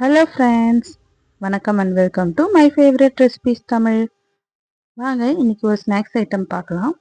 Hello friends வணக்கம் and welcome to my favourite recipes Tamil. வாங்க இன்னைக்கு ஒரு ஸ்நாக்ஸ் ஐட்டம் பார்க்கலாம்.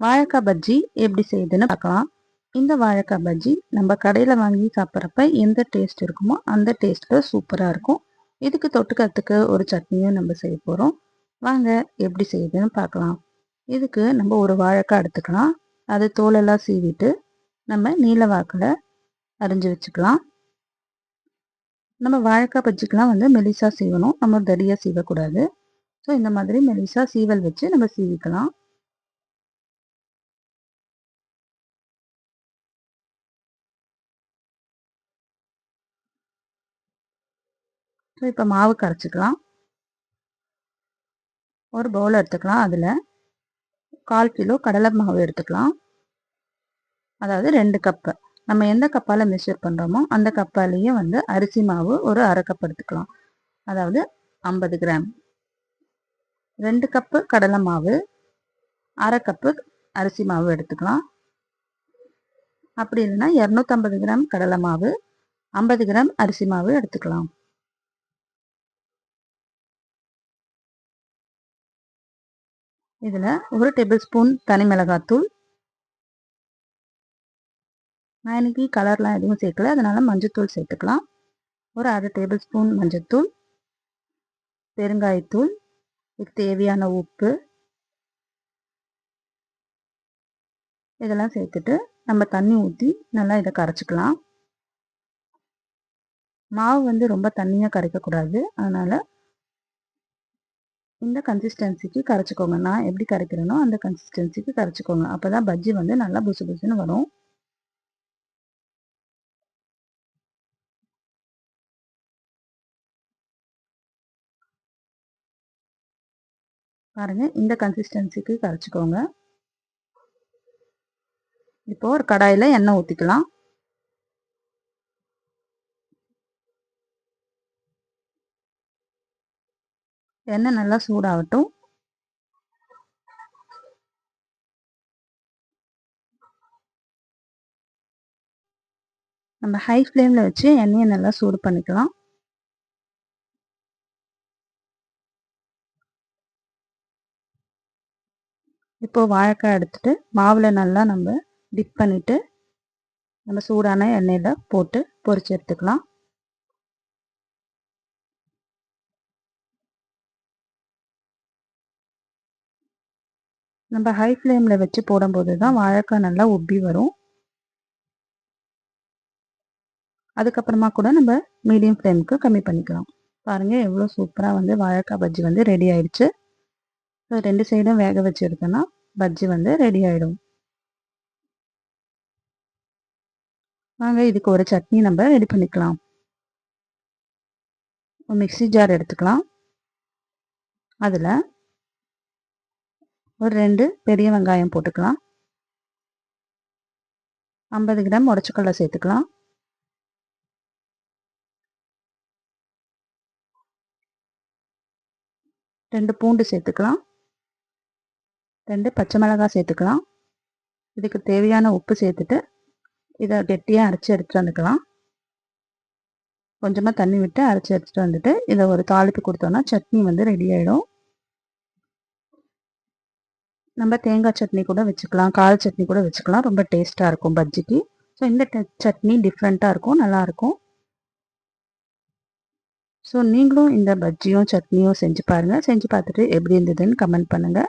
வாழைக்காய் பஜ்ஜி எப்படி செய்யுதுன்னு பார்க்கலாம். இந்த வாழைக்காய் பஜ்ஜி நம்ம கடையில் வாங்கி சாப்பிட்றப்ப எந்த டேஸ்ட் இருக்குமோ அந்த டேஸ்ட்டில் சூப்பராக இருக்கும். இதுக்கு தொட்டுக்கிறதுக்கு ஒரு சட்னியும் நம்ம செய்ய போகிறோம் வாங்க எப்படி செய்யுதுன்னு பார்க்கலாம். இதுக்கு நம்ம ஒரு வாழைக்காய் எடுத்துக்கலாம். அது தோலெல்லாம் சீவிட்டு நம்ம நீல வாக்கில் அரிஞ்சு வச்சுக்கலாம். நம்ம வாழைக்காய் பஜ்ஜிக்கெலாம் வந்து மெலிசா சீவணும். நம்ம தடியாக சீவக்கூடாது. ஸோ இந்த மாதிரி மெலிசா சீவல் வச்சு நம்ம சீவிக்கலாம். ஸோ இப்போ மாவு கரைச்சிக்கலாம். ஒரு பவுல் எடுத்துக்கலாம் அதில். கால் கிலோ கடலை மாவு எடுத்துக்கலாம். அதாவது ரெண்டு கப்பு நம்ம எந்த கப்பால் மெஷர் பண்ணுறோமோ அந்த கப்பாலேயே வந்து அரிசி மாவு ஒரு அரை கப் எடுத்துக்கலாம். அதாவது ஐம்பது கிராம் ரெண்டு கப்பு கடலை மாவு அரை கப்பு அரிசி மாவு எடுத்துக்கலாம். அப்படி இல்லைன்னா இரநூத்தம்பது கிராம் கடலை மாவு ஐம்பது கிராம் அரிசி மாவு எடுத்துக்கலாம். இதில் ஒரு டேபிள் ஸ்பூன் தனி மிளகாத்தூள் நான் இன்றைக்கி கலர்லாம் எதுவும் சேர்க்கல. அதனால் மஞ்சத்தூள் சேர்த்துக்கலாம். ஒரு அரை டேபிள் ஸ்பூன் மஞ்சத்தூள் பெருங்காயத்தூள் இதுக்கு தேவையான உப்பு இதெல்லாம் சேர்த்துட்டு நம்ம தண்ணி ஊற்றி நல்லா இதை கரைச்சிக்கலாம். மாவு வந்து ரொம்ப தண்ணியாக கரைக்கக்கூடாது. அதனால் இந்த கன்சிஸ்டன்சிக்கு கரைச்சிக்கோங்க. நான் எப்படி கரைக்கிறேனோ அந்த கன்சிஸ்டன்சிக்கு கரைச்சிக்கோங்க. அப்போ தான் பஜ்ஜி வந்து நல்லா புசு புசுன்னு வரும். பாருங்கள் இந்த கன்சிஸ்டன்சிக்கு கரைச்சிக்கோங்க. இப்போ ஒரு கடாயில் எண்ணெய் ஊற்றிக்கலாம் எண்ணெய் நல்லா சூடாகட்டும். நம்ம ஹை ஃப்ளேமில் வச்சு எண்ணெயை நல்லா சூடு பண்ணிக்கலாம். இப்போது வாழைக்காய் எடுத்துகிட்டு மாவில் நல்லா நம்ம டிப் பண்ணிவிட்டு நம்ம சூடான எண்ணெயில் போட்டு பொறிச்சு எடுத்துக்கலாம். நம்ம ஹை ஃப்ளேமில் வச்சு போடும்போது தான் வாழைக்காய் நல்லா உப்பி வரும். அதுக்கப்புறமா கூட நம்ம மீடியம் ஃப்ளேமுக்கு கம்மி பண்ணிக்கலாம். பாருங்கள் எவ்வளோ சூப்பராக வந்து வாழைக்காய் பஜ்ஜி வந்து ரெடி ஆயிடுச்சு. ஸோ ரெண்டு சைடும் வேக வச்சு எடுத்தோன்னா பஜ்ஜி வந்து ரெடி ஆகிடும் வாங்க இதுக்கு ஒரு சட்னி நம்ம ரெடி பண்ணிக்கலாம். மிக்சி ஜார் எடுத்துக்கலாம். அதில் ஒரு ரெண்டு பெரிய வெங்காயம் போட்டுக்கலாம். ஐம்பது கிராம் உடச்சக்கடலை சேர்த்துக்கலாம். ரெண்டு பூண்டு சேர்த்துக்கலாம். ரெண்டு பச்சை மிளகாய் சேர்த்துக்கலாம். இதுக்கு தேவையான உப்பு சேர்த்துட்டு இதை கெட்டியாக அரைச்சி எடுத்துகிட்டு வந்துக்கலாம். கொஞ்சமாக தண்ணி விட்டு அரைச்சி எடுத்துகிட்டு வந்துட்டு இதை ஒரு தாளிப்பு கொடுத்தோன்னா சட்னி வந்து ரெடி ஆகிடும் நம்ம தேங்காய் சட்னி கூட வச்சுக்கலாம் கால் சட்னி கூட வச்சுக்கலாம். ரொம்ப டேஸ்ட்டாக இருக்கும் பஜ்ஜிக்கு. ஸோ இந்த சட்னி டிஃப்ரெண்ட்டாக இருக்கும் நல்லாயிருக்கும் ஸோ நீங்களும் இந்த பஜ்ஜியும் சட்னியும் செஞ்சு பாருங்கள் செஞ்சு பார்த்துட்டு எப்படி இருந்ததுன்னு கமெண்ட் பண்ணுங்கள்